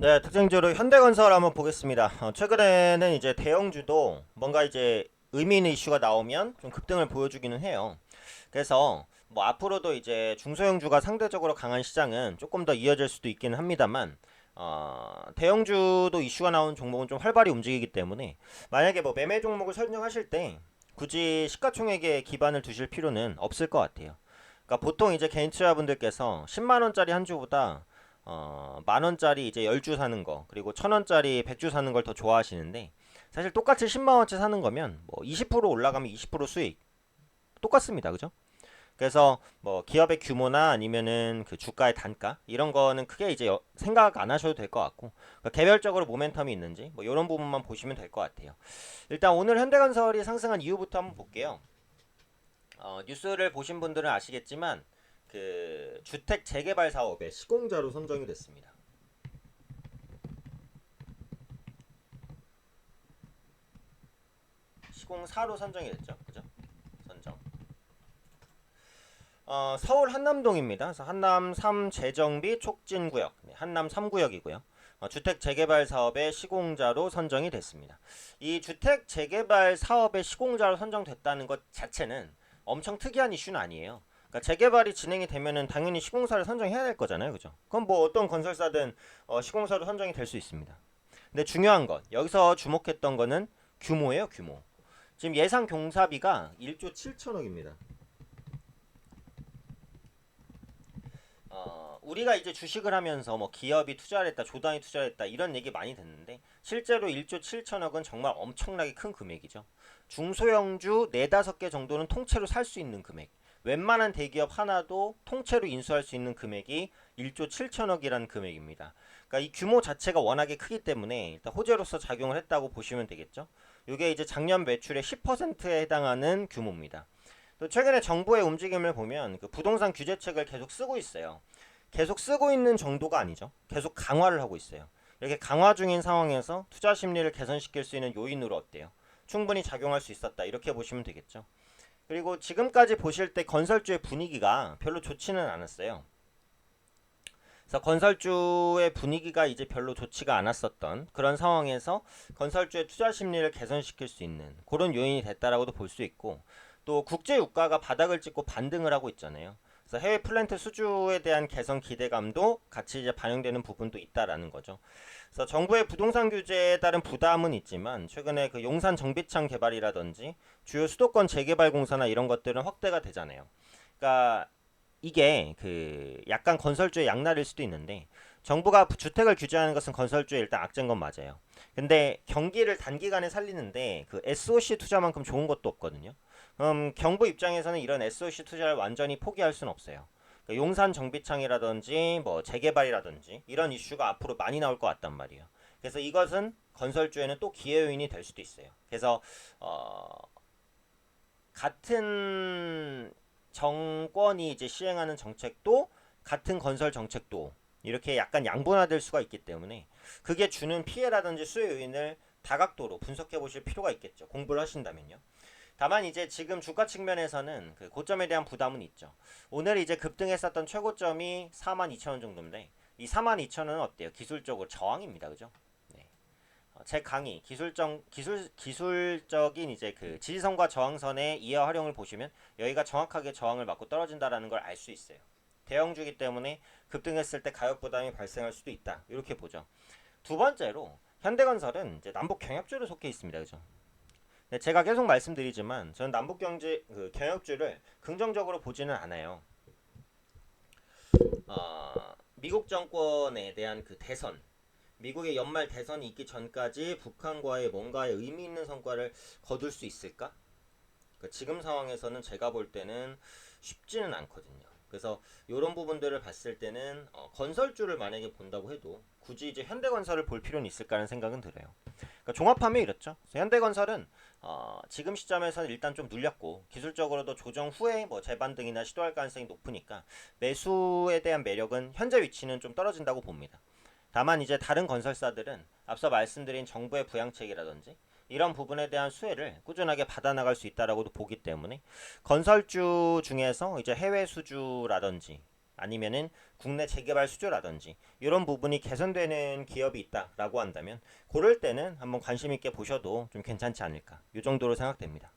네, 특징적으로 현대건설 한번 보겠습니다. 어, 최근에는 이제 대형주도 뭔가 이제 의미 있는 이슈가 나오면 좀 급등을 보여주기는 해요. 그래서 뭐 앞으로도 이제 중소형주가 상대적으로 강한 시장은 조금 더 이어질 수도 있기는 합니다만 어, 대형주도 이슈가 나온 종목은 좀 활발히 움직이기 때문에 만약에 뭐 매매 종목을 설정하실 때 굳이 시가총액에 기반을 두실 필요는 없을 것 같아요. 그러니까 보통 이제 개인 투자분들께서 10만 원짜리 한 주보다 어, 만 원짜리 이제 10주 사는 거, 그리고 천 원짜리 100주 사는 걸 더 좋아하시는데 사실 똑같이 10만 원치 사는 거면 뭐 20% 올라가면 20% 수익 똑같습니다. 그죠? 그래서 뭐 기업의 규모나 아니면은 그 주가의 단가 이런 거는 크게 이제 여- 생각 안 하셔도 될 것 같고 그러니까 개별적으로 모멘텀이 있는지 뭐 이런 부분만 보시면 될 것 같아요. 일단 오늘 현대건설이 상승한 이유부터 한번 볼게요. 어, 뉴스를 보신 분들은 아시겠지만 그 주택 재개발 사업에 시공자로 선정이 됐습니다. 시공사로 선정이 됐죠. 그죠? 선정. 어, 서울 한남동입니다. 그래서 한남 3 재정비 촉진 구역, 네, 한남 3구역이고요. 어, 주택 재개발 사업의 시공자로 선정이 됐습니다. 이 주택 재개발 사업의 시공자로 선정됐다는 것 자체는 엄청 특이한 이슈는 아니에요. 그러니까 재개발이 진행이 되면은 당연히 시공사를 선정해야 될 거잖아요, 그죠? 그럼 뭐 어떤 건설사든 어, 시공사로 선정이 될 수 있습니다. 근데 중요한 것 여기서 주목했던 거는 규모예요, 규모. 지금 예상 공사비가 1조 7천억입니다. 어, 우리가 이제 주식을 하면서 뭐 기업이 투자를 했다, 조단이 투자를 했다 이런 얘기 많이 듣는데 실제로 1조 7천억은 정말 엄청나게 큰 금액이죠. 중소형주 4, 5개 정도는 통째로 살 수 있는 금액. 웬만한 대기업 하나도 통째로 인수할 수 있는 금액이 1조 7천억이라는 금액입니다. 그러니까 이 규모 자체가 워낙에 크기 때문에 일단 호재로서 작용을 했다고 보시면 되겠죠. 이게 이제 작년 매출의 10%에 해당하는 규모입니다. 또 최근에 정부의 움직임을 보면 그 부동산 규제책을 계속 쓰고 있어요. 계속 쓰고 있는 정도가 아니죠. 계속 강화를 하고 있어요. 이렇게 강화 중인 상황에서 투자 심리를 개선시킬 수 있는 요인으로 어때요? 충분히 작용할 수 있었다. 이렇게 보시면 되겠죠. 그리고 지금까지 보실 때 건설주의 분위기가 별로 좋지는 않았어요. 그래서 건설주의 분위기가 이제 별로 좋지가 않았었던 그런 상황에서 건설주의 투자 심리를 개선시킬 수 있는 그런 요인이 됐다라고도 볼 수 있고 또 국제 유가가 바닥을 찍고 반등을 하고 있잖아요. 그래서 해외 플랜트 수주에 대한 개선 기대감도 같이 이제 반영되는 부분도 있다라는 거죠. 그래서 정부의 부동산 규제에 따른 부담은 있지만 최근에 그 용산 정비창 개발이라든지 주요 수도권 재개발 공사나 이런 것들은 확대가 되잖아요. 그러니까 이게 그 약간 건설주의 양날일 수도 있는데 정부가 주택을 규제하는 것은 건설주의 일단 악재인 건 맞아요. 근데 경기를 단기간에 살리는데 그 SOC 투자만큼 좋은 것도 없거든요. 음, 정부 입장에서는 이런 SOC 투자를 완전히 포기할 수는 없어요. 그러니까 용산 정비창이라든지 뭐 재개발이라든지 이런 이슈가 앞으로 많이 나올 것 같단 말이에요. 그래서 이것은 건설주에는 또 기회 요인이 될 수도 있어요. 그래서 어, 같은 정권이 이제 시행하는 정책도 같은 건설 정책도 이렇게 약간 양분화될 수가 있기 때문에 그게 주는 피해라든지 수혜 요인을 다각도로 분석해 보실 필요가 있겠죠. 공부를 하신다면요. 다만 이제 지금 주가 측면에서는 그 고점에 대한 부담은 있죠. 오늘 이제 급등했었던 최고점이 42,000원 정도인데 이 42,000원은 어때요? 기술적으로 저항입니다. 그죠? 네. 어, 제 강의 기술적 기술 기술적인 이제 그 지지선과 저항선의 이해 활용을 보시면 여기가 정확하게 저항을 맞고 떨어진다라는 걸 알 수 있어요. 대형주기 때문에 급등했을 때 가격 부담이 발생할 수도 있다. 이렇게 보죠. 두 번째로 현대건설은 이제 남북 경협주를 속해 있습니다. 그죠? 네, 제가 계속 말씀드리지만 저는 남북 경제 그 경협주를 긍정적으로 보지는 않아요. 어, 미국 정권에 대한 그 대선, 미국의 연말 대선이 있기 전까지 북한과의 뭔가의 의미 있는 성과를 거둘 수 있을까? 그 지금 상황에서는 제가 볼 때는 쉽지는 않거든요. 그래서 이런 부분들을 봤을 때는 어, 건설주를 만약에 본다고 해도 굳이 이제 현대건설을 볼 필요는 있을까라는 생각은 들어요. 그러니까 종합하면 이렇죠. 현대건설은 어, 지금 시점에서는 일단 좀 눌렸고 기술적으로도 조정 후에 뭐 재반등이나 시도할 가능성이 높으니까 매수에 대한 매력은 현재 위치는 좀 떨어진다고 봅니다. 다만 이제 다른 건설사들은 앞서 말씀드린 정부의 부양책이라든지 이런 부분에 대한 수혜를 꾸준하게 받아나갈 수 있다라고도 보기 때문에 건설주 중에서 이제 해외 수주라든지 아니면은 국내 재개발 수주라든지 이런 부분이 개선되는 기업이 있다라고 한다면 그럴 때는 한번 관심 있게 보셔도 좀 괜찮지 않을까 이 정도로 생각됩니다.